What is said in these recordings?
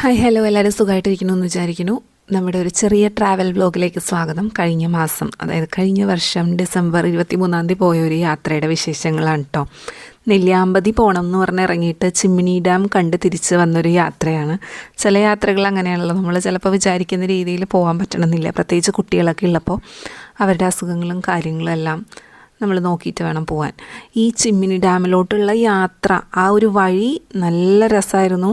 Hi hello എല്ലാവരും സുഖമായിട്ടിരിക്കുന്നു എന്ന് വിചാരിക്കുന്നു. നമ്മുടെ ഒരു ചെറിയ ട്രാവൽ ബ്ലോഗിലേക്ക് സ്വാഗതം. കഴിഞ്ഞ മാസം അതായത് കഴിഞ്ഞ വർഷം ഡിസംബർ ഇരുപത്തി മൂന്നാം തീയതി പോയ ഒരു യാത്രയുടെ വിശേഷങ്ങളാണ് കേട്ടോ നെല്ലിയാമ്പതി പോകണം എന്ന് പറഞ്ഞ് ഇറങ്ങിയിട്ട് ചിമ്മിനി ഡാം കണ്ട് തിരിച്ച് വന്നൊരു യാത്രയാണ്. ചില യാത്രകൾ അങ്ങനെയാണല്ലോ. നമ്മൾ ചിലപ്പോൾ വിചാരിക്കുന്ന രീതിയിൽ പോകാൻ പറ്റണമെന്നില്ല. പ്രത്യേകിച്ച് കുട്ടികളൊക്കെ ഉള്ളപ്പോൾ അവരുടെ അസുഖങ്ങളും കാര്യങ്ങളും എല്ലാം നമ്മൾ നോക്കിയിട്ട് വേണം പോകാൻ ഈ ചിമ്മിനി ഡാമിലോട്ടുള്ള യാത്ര ആ ഒരു വഴി നല്ല രസമായിരുന്നു.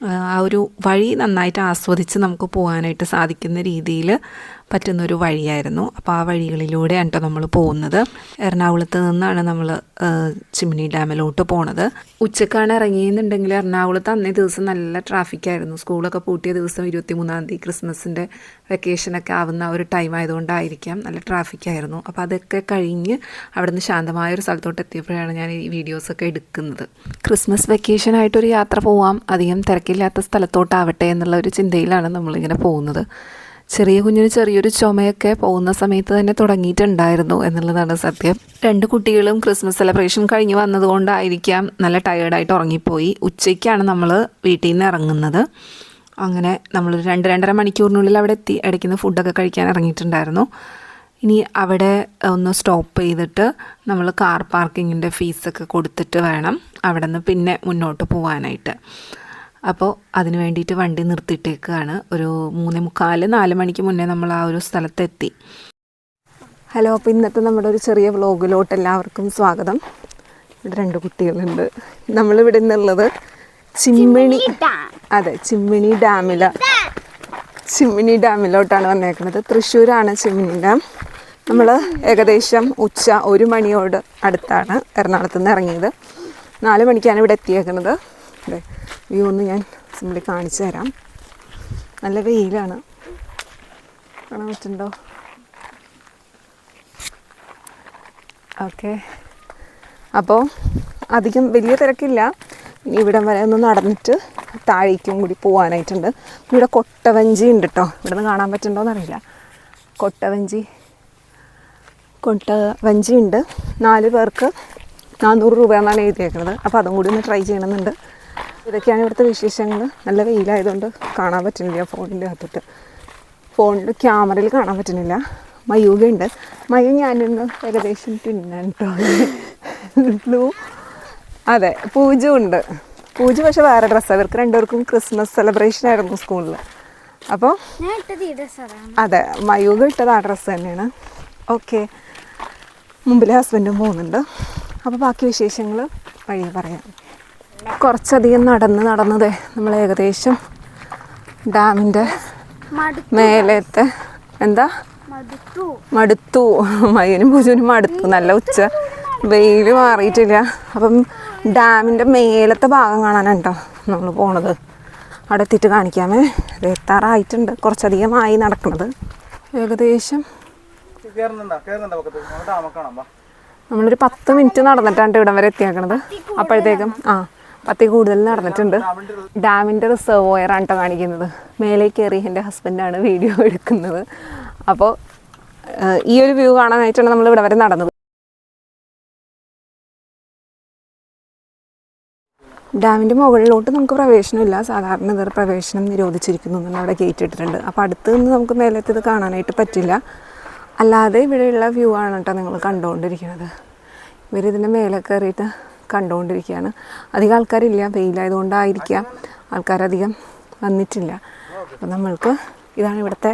ആ ഒരു വഴി നന്നായിട്ട് ആസ്വദിച്ച് നമുക്ക് പോകാനായിട്ട് സാധിക്കുന്ന രീതിയിൽ പറ്റുന്നൊരു വഴിയായിരുന്നു. അപ്പോൾ ആ വഴികളിലൂടെയാണ് കേട്ടോ നമ്മൾ പോകുന്നത്. എറണാകുളത്ത് നിന്നാണ് നമ്മൾ ചിമ്മിനി ഡാമിലോട്ട് പോണത്. ഉച്ചക്കാണ് ഇറങ്ങിയെന്നുണ്ടെങ്കിൽ എറണാകുളത്ത് അന്നേ ദിവസം നല്ല ട്രാഫിക്കായിരുന്നു സ്കൂളൊക്കെ പൂട്ടിയ ദിവസം ഇരുപത്തി മൂന്നാം തീയതി ക്രിസ്മസിന്റെ വെക്കേഷനൊക്കെ ആവുന്ന ഒരു ടൈം ആയതുകൊണ്ടായിരിക്കാം നല്ല ട്രാഫിക്കായിരുന്നു അപ്പോൾ അതൊക്കെ കഴിഞ്ഞ് അവിടുന്ന് ശാന്തമായ ഒരു സ്ഥലത്തോട്ട് എത്തിയപ്പോഴാണ് ഞാൻ ഈ വീഡിയോസൊക്കെ എടുക്കുന്നത്. ക്രിസ്മസ് വെക്കേഷനായിട്ടൊരു യാത്ര പോവാം. അധികം തിരക്കില്ലാത്ത സ്ഥലത്തോട്ടാവട്ടെ എന്നുള്ള ഒരു ചിന്തയിലാണ് നമ്മളിങ്ങനെ പോകുന്നത്. ചെറിയ കുഞ്ഞിന് ചെറിയൊരു ചുമയൊക്കെ പോകുന്ന സമയത്ത് തന്നെ തുടങ്ങിയിട്ടുണ്ടായിരുന്നു എന്നുള്ളതാണ് സത്യം. രണ്ട് കുട്ടികളും ക്രിസ്മസ് സെലിബ്രേഷൻ കഴിഞ്ഞ് വന്നതുകൊണ്ടായിരിക്കാം നല്ല ടയേർഡായിട്ട് ഉറങ്ങിപ്പോയി. ഉച്ചയ്ക്കാണ് നമ്മൾ വീട്ടിൽ നിന്ന് ഇറങ്ങുന്നത്. അങ്ങനെ നമ്മൾ രണ്ട് രണ്ടര മണിക്കൂറിനുള്ളിൽ അവിടെ എത്തി. ഇടയ്ക്കുന്ന ഫുഡൊക്കെ കഴിക്കാൻ ഇറങ്ങിയിട്ടുണ്ടായിരുന്നു. ഇനി അവിടെ ഒന്ന് സ്റ്റോപ്പ് ചെയ്തിട്ട് നമ്മൾ കാർ പാർക്കിങ്ങിന്റെ ഫീസൊക്കെ കൊടുത്തിട്ട് വേണം അവിടെ നിന്ന് പിന്നെ മുന്നോട്ട് പോകാനായിട്ട് അപ്പോൾ അതിന് വേണ്ടിയിട്ട് വണ്ടി നിർത്തിയിട്ടേക്കാണ്. ഒരു മൂന്നേ മുക്കാൽ നാല് മണിക്ക് മുന്നേ നമ്മൾ ആ ഒരു സ്ഥലത്തെത്തി. ഹലോ അപ്പോൾ ഇന്നത്തെ നമ്മുടെ ഒരു ചെറിയ വ്ലോഗിലോട്ട് എല്ലാവർക്കും സ്വാഗതം. ഇവിടെ രണ്ട് കുട്ടികളുണ്ട്. നമ്മളിവിടെ നിന്നുള്ളത് ചിമ്മിണി അതെ ചിമ്മിണി ഡാമില. ചിമ്മിണി ഡാമിലോട്ടാണ് വന്നേക്കുന്നത് തൃശ്ശൂരാണ് ചിമ്മിണി ഡാം. നമ്മൾ ഏകദേശം ഉച്ച ഒരു മണിയോട് അടുത്താണ് എറണാകുളത്ത് നിന്ന് ഇറങ്ങിയത്. നാല് മണിക്കാണ് ഇവിടെ എത്തിയേക്കുന്നത് വ്യൂ ഒന്ന് ഞാൻ സിമ്പിളി കാണിച്ചു തരാം. നല്ല വെയിലാണ്. കാണാൻ പറ്റുന്നുണ്ടോ? ഓക്കെ. അപ്പോൾ അധികം വലിയ തിരക്കില്ല. ഇവിടം വരെ ഒന്ന് നടന്നിട്ട് താഴേക്കും കൂടി പോകാനായിട്ടുണ്ട് ഇവിടെ കൊട്ടവഞ്ചി ഉണ്ട് കേട്ടോ ഇവിടെ നിന്ന് കാണാൻ പറ്റുന്നുണ്ടോ കൊട്ടവഞ്ചി. കൊട്ടവഞ്ചി ഉണ്ട്. നാല് പേർക്ക് നാനൂറ് രൂപ എന്നാണ് എഴുതിയേക്കുന്നത്. അപ്പോൾ അതും കൂടി ഒന്ന് ട്രൈ ചെയ്യണമെന്നുണ്ട്. ഇതൊക്കെയാണ് ഇവിടുത്തെ വിശേഷങ്ങൾ. നല്ല വെയിലായതുകൊണ്ട് കാണാൻ പറ്റുന്നില്ല ഫോണിന്റെ അകത്തോട്ട്. ഫോണിൽ ക്യാമറയിൽ കാണാൻ പറ്റുന്നില്ല. മയൂകയുണ്ട്. മയു ഞാനിന്ന് ഏകദേശം പിന്നാൻ കേട്ടോ ബ്ലൂ അതെ പൂജ ഉണ്ട് പൂജ പക്ഷെ വേറെ ഡ്രസ്സാണ് ഇവർക്ക് രണ്ടുപേർക്കും ക്രിസ്മസ് സെലിബ്രേഷൻ ആയിരുന്നു സ്കൂളിൽ അപ്പോൾ അതെ മയൂക ഇട്ടത് ആ ഡ്രസ്സ് തന്നെയാണ്. ഓക്കെ. മുമ്പിലെ ഹസ്ബൻഡും പോകുന്നുണ്ട് അപ്പോൾ ബാക്കി വിശേഷങ്ങൾ വഴി പറയാം. കുറച്ചധികം നടന്ന് നടന്നതേ നമ്മൾ ഏകദേശം ഡാമിന്റെ മടുത്തു. മേലത്തെ എന്താ? മടുത്തു. മടുത്തു. മയ്യനും പൂജനും മടുത്തു. നല്ല ഉച്ച. വെയിൽ മാറിയിട്ടില്ല. അപ്പം ഡാമിന്റെ മേലത്തെ ഭാഗം കാണാനുണ്ടോ നമ്മൾ പോണത്. അവിടെ എത്തിയിട്ട് കാണിക്കാമേ. എത്താറായിട്ടുണ്ട്. കുറച്ചധികമായി നടക്കുന്നത് ഏകദേശം കേറുന്നുണ്ടോ? കേറുന്നുണ്ടോ നമുക്ക് ഡാമൊക്കെ കാണാം വാ. നമ്മളൊരു പത്ത് മിനിറ്റ് നടന്നിട്ടാണ് ഇവിടം വരെ എത്തിയാക്കണത്. അപ്പോഴത്തേക്കും ആ. പത്തി കൂടുതൽ നടന്നിട്ടുണ്ട്. ഡാമിന്റെ റിസർവോയറാണ് കേട്ടോ കാണിക്കുന്നത്. മേലെ കയറി എന്റെ ഹസ്ബൻഡാണ് വീഡിയോ എടുക്കുന്നത്. അപ്പോൾ ഈ ഒരു വ്യൂ കാണാനായിട്ടാണ് നമ്മൾ ഇവിടെ വരെ നടന്നത്. ഡാമിന്റെ മുകളിലോട്ട് നമുക്ക് പ്രവേശനമില്ല. സാധാരണ ഇതൊരു പ്രവേശനം നിരോധിച്ചിരിക്കുന്നു എന്നാണ് അവിടെ ഗേറ്റ് ഇട്ടിട്ടുണ്ട്. അപ്പോൾ അടുത്ത് നിന്ന് നമുക്ക് മേലത്തത് കാണാനായിട്ട് പറ്റില്ല. അല്ലാതെ ഇവിടെയുള്ള വ്യൂ ആണ് കേട്ടോ നിങ്ങൾ കണ്ടുകൊണ്ടിരിക്കുന്നത്. ഇവരിതിന്റെ മേലെ കയറിയിട്ട് കണ്ടുകൊണ്ടിരിക്കുകയാണ്. അധികം ആൾക്കാരില്ല വെയിലായതുകൊണ്ടായിരിക്കാം ആൾക്കാരധികം വന്നിട്ടില്ല. അപ്പം നമ്മൾക്ക് ഇതാണ് ഇവിടുത്തെ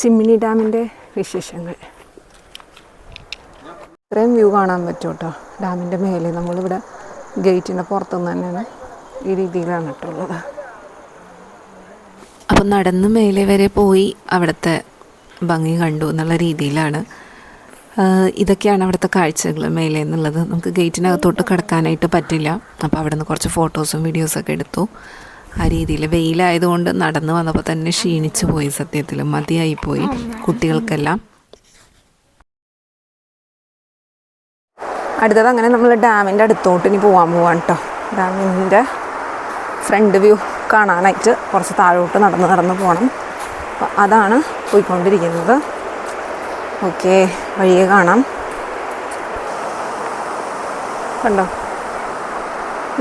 ചിമ്മിനി ഡാമിന്റെ വിശേഷങ്ങൾ. ഇത്രയും വ്യൂ കാണാൻ പറ്റും കേട്ടോ. ഡാമിന്റെ മേലെ നമ്മളിവിടെ ഗേറ്റിന്റെ പുറത്തുനിന്ന് തന്നെയാണ് ഈ രീതിയിലാണ് കേട്ടോ ഉള്ളത് അപ്പം നടന്ന് മേലെ വരെ പോയി അവിടുത്തെ ഭംഗി കണ്ടു എന്നുള്ള രീതിയിലാണ് ഇതൊക്കെയാണ് അവിടുത്തെ കാഴ്ചകൾ മേലെ എന്നുള്ളത്. നമുക്ക് ഗേറ്റിനകത്തോട്ട് കിടക്കാനായിട്ട് പറ്റില്ല. അപ്പോൾ അവിടെ നിന്ന് കുറച്ച് ഫോട്ടോസും വീഡിയോസൊക്കെ എടുത്തു. ആ രീതിയിൽ വെയിലായതുകൊണ്ട് നടന്ന് വന്നപ്പോൾ തന്നെ ക്ഷീണിച്ചു പോയി സത്യത്തിൽ മതിയായി പോയി കുട്ടികൾക്കെല്ലാം. അടുത്തത് അങ്ങനെ നമ്മൾ ഡാമിന്റെ അടുത്തോട്ട് ഇനി പോകാൻ പോവാണ് കേട്ടോ ഡാമിന്റെ ഫ്രണ്ട് വ്യൂ കാണാനായിട്ട് കുറച്ച് താഴോട്ട് നടന്ന് നടന്ന് പോകണം അപ്പം അതാണ് പോയിക്കൊണ്ടിരിക്കുന്നത്. ഓക്കെ വഴിയെ കാണാം. കണ്ടോ?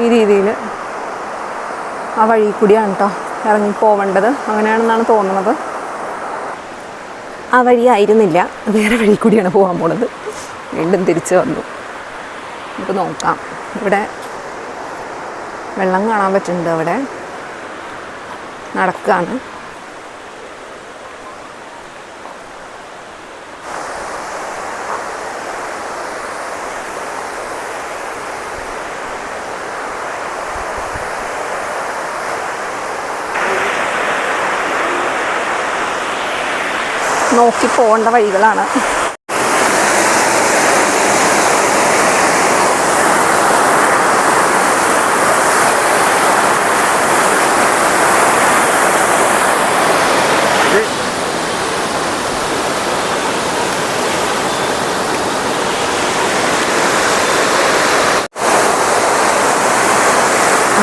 ഈ രീതിയിൽ ആ വഴി കൂടിയാണ് കേട്ടോ ഇറങ്ങി പോവേണ്ടത്. അങ്ങനെയാണെന്നാണ് തോന്നുന്നത്. ആ വഴി ആയിരുന്നില്ല. വേറെ വഴി കൂടിയാണ് പോകാൻ പോണത്. വീണ്ടും തിരിച്ചു വന്നു. നമുക്ക് നോക്കാം. ഇവിടെ വെള്ളം കാണാൻ പറ്റുന്നുണ്ട് അവിടെ. നടക്കുകയാണ് നോക്കി പോകേണ്ട വഴികളാണ്.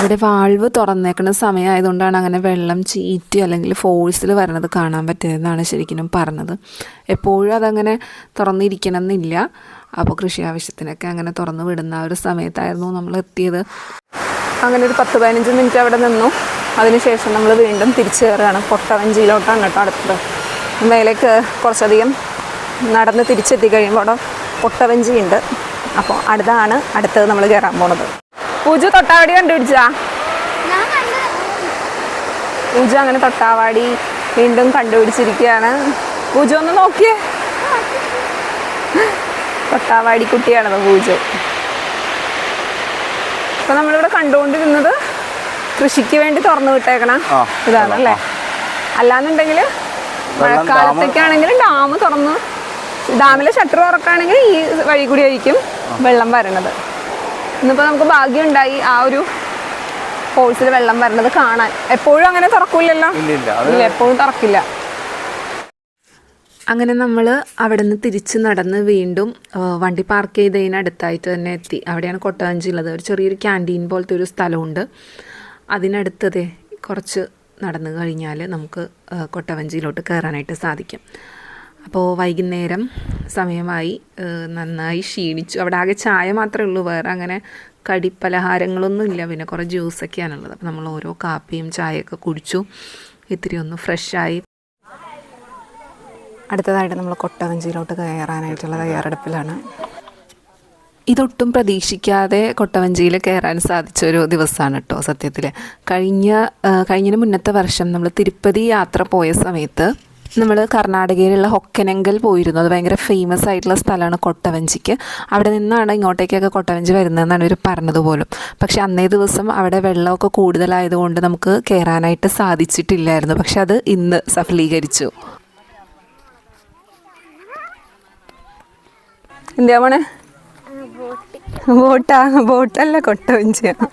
അവിടെ വാൾവ് തുറന്നേക്കുന്ന സമയമായതുകൊണ്ടാണ് അങ്ങനെ വെള്ളം ചീറ്റി അല്ലെങ്കിൽ ഫോഴ്സിൽ വരണത് കാണാൻ പറ്റിയതെന്നാണ് ശരിക്കും പറഞ്ഞത്. എപ്പോഴും അതങ്ങനെ തുറന്നിരിക്കണം എന്നില്ല അപ്പോൾ കൃഷി ആവശ്യത്തിനൊക്കെ അങ്ങനെ തുറന്നു വിടുന്ന ഒരു സമയത്തായിരുന്നു നമ്മൾ എത്തിയത്. അങ്ങനെ ഒരു പത്ത് പതിനഞ്ച് മിനിറ്റ് അവിടെ നിന്നു. അതിനുശേഷം നമ്മൾ വീണ്ടും തിരിച്ചു കയറുകയാണ്. പൊട്ടവഞ്ചിയിലോട്ടാണ് കേട്ടോ അടുത്തത്. മേലേക്ക് കുറച്ചധികം നടന്ന് തിരിച്ചെത്തി കഴിയുമ്പോൾ അവിടെ പൊട്ടവഞ്ചിയുണ്ട്. അപ്പോൾ അടുത്താണ് അടുത്തത് നമ്മൾ കയറാൻ പോണത്. പൂജ തൊട്ടാവാടി കണ്ടുപിടിച്ചാ ഞാൻ കണ്ട. പൂജ അങ്ങനെ തൊട്ടാവാടി വീണ്ടും കണ്ടുപിടിച്ചിരിക്കുകയാണ്. പൂജ ഒന്ന് നോക്കിയേ. തൊട്ടാവാടി കുട്ടിയാണത് പൂജ. അപ്പൊ നമ്മളിവിടെ കണ്ടുകൊണ്ടിരുന്നത് കൃഷിക്ക് വേണ്ടി തുറന്നു വിട്ടേക്കണ ഇതാണ് അല്ലേ അല്ലാന്നുണ്ടെങ്കിൽ മഴക്കാലത്തേക്കാണെങ്കിൽ ഡാം- തുറന്ന് ഡാമിലെ ഷട്ടർ തുറക്കുകയാണെങ്കിൽ ഈ വഴി കൂടി ആയിരിക്കും വെള്ളം വരണത്. ഇന്നിപ്പോൾ നമുക്ക് ഭാഗ്യമുണ്ടായി ആ ഒരു ഫോഴ്സിൽ വെള്ളം വരണത് കാണാൻ. എപ്പോഴും അങ്ങനെ തുറക്കൂലല്ലോ ഇല്ല ഇല്ല. എപ്പോഴും തുറക്കില്ല. അങ്ങനെ നമ്മൾ അവിടെ നിന്ന് തിരിച്ച് നടന്ന് വീണ്ടും വണ്ടി പാർക്ക് ചെയ്തതിന് അടുത്തായിട്ട് തന്നെ എത്തി. അവിടെയാണ് കൊട്ടവഞ്ചി ഉള്ളത്. ഒരു ചെറിയൊരു ക്യാന്റീൻ പോലത്തെ ഒരു സ്ഥലമുണ്ട്. അതിനടുത്തതേ കുറച്ച് നടന്നു കഴിഞ്ഞാൽ നമുക്ക് കൊട്ടവഞ്ചിയിലോട്ട് കയറാനായിട്ട് സാധിക്കും. അപ്പോൾ വൈകുന്നേരം സമയമായി നന്നായി ക്ഷീണിച്ചു. അവിടെ ആകെ ചായ മാത്രമേ ഉള്ളൂ വേറെ അങ്ങനെ കടിപ്പലഹാരങ്ങളൊന്നും ഇല്ല പിന്നെ കുറേ ജ്യൂസൊക്കെയാണുള്ളത്. അപ്പോൾ നമ്മൾ ഓരോ കാപ്പിയും ചായയൊക്കെ കുടിച്ചു. ഇത്തിരി ഒന്ന് ഫ്രഷായി. അടുത്തതായിട്ട് നമ്മൾ കൊട്ടവഞ്ചിയിലോട്ട് കയറാനായിട്ടുള്ള തയ്യാറെടുപ്പിലാണ്. ഇതൊട്ടും പ്രതീക്ഷിക്കാതെ കൊട്ടവഞ്ചിയിൽ കയറാൻ സാധിച്ച ഒരു ദിവസമാണ് കേട്ടോ സത്യത്തിൽ കഴിഞ്ഞ കഴിഞ്ഞതിന് മുന്നത്തെ വർഷം നമ്മൾ തിരുപ്പതി യാത്ര പോയ സമയത്ത് നമ്മൾ കർണാടകയിലുള്ള ഹൊക്കനെങ്കൽ പോയിരുന്നു. അത് ഭയങ്കര ഫേമസ് ആയിട്ടുള്ള സ്ഥലമാണ് കൊട്ടവഞ്ചിക്ക്. അവിടെ നിന്നാണ് ഇങ്ങോട്ടേക്കൊക്കെ കൊട്ടവഞ്ചി വരുന്നതെന്നാണ് ഇവർ പറഞ്ഞത് പോലും പക്ഷെ അന്നേ ദിവസം അവിടെ വെള്ളമൊക്കെ കൂടുതലായതുകൊണ്ട് നമുക്ക് കയറാനായിട്ട് സാധിച്ചിട്ടില്ലായിരുന്നു. പക്ഷെ അത് ഇന്ന് സഫലീകരിച്ചു. എന്തിയാ മോണേ ബോട്ടാ. ബോട്ടല്ല കൊട്ടവഞ്ചിയാണ്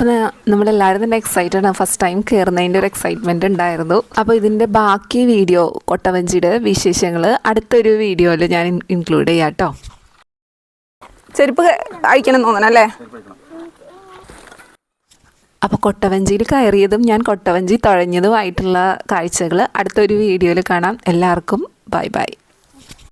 അപ്പോൾ നമ്മളെല്ലാവരും തന്നെ എക്സൈറ്റഡ് ആണ്. ഫസ്റ്റ് ടൈം കയറുന്നതിന്റെ ഒരു എക്സൈറ്റ്മെന്റ് ഉണ്ടായിരുന്നു. അപ്പോൾ ഇതിന്റെ ബാക്കി വീഡിയോ കൊട്ടവഞ്ചിയുടെ വിശേഷങ്ങൾ അടുത്തൊരു വീഡിയോയിൽ ഞാൻ ഇൻക്ലൂഡ് ചെയ്യാം കേട്ടോ ചെരുപ്പ് അയക്കണം തോന്നണല്ലേ അപ്പോൾ കൊട്ടവഞ്ചിയിൽ കയറിയതും ഞാൻ കൊട്ടവഞ്ചി തുഴഞ്ഞതുമായിട്ടുള്ള കാഴ്ചകൾ അടുത്തൊരു വീഡിയോയിൽ കാണാം. എല്ലാവർക്കും ബൈ ബൈ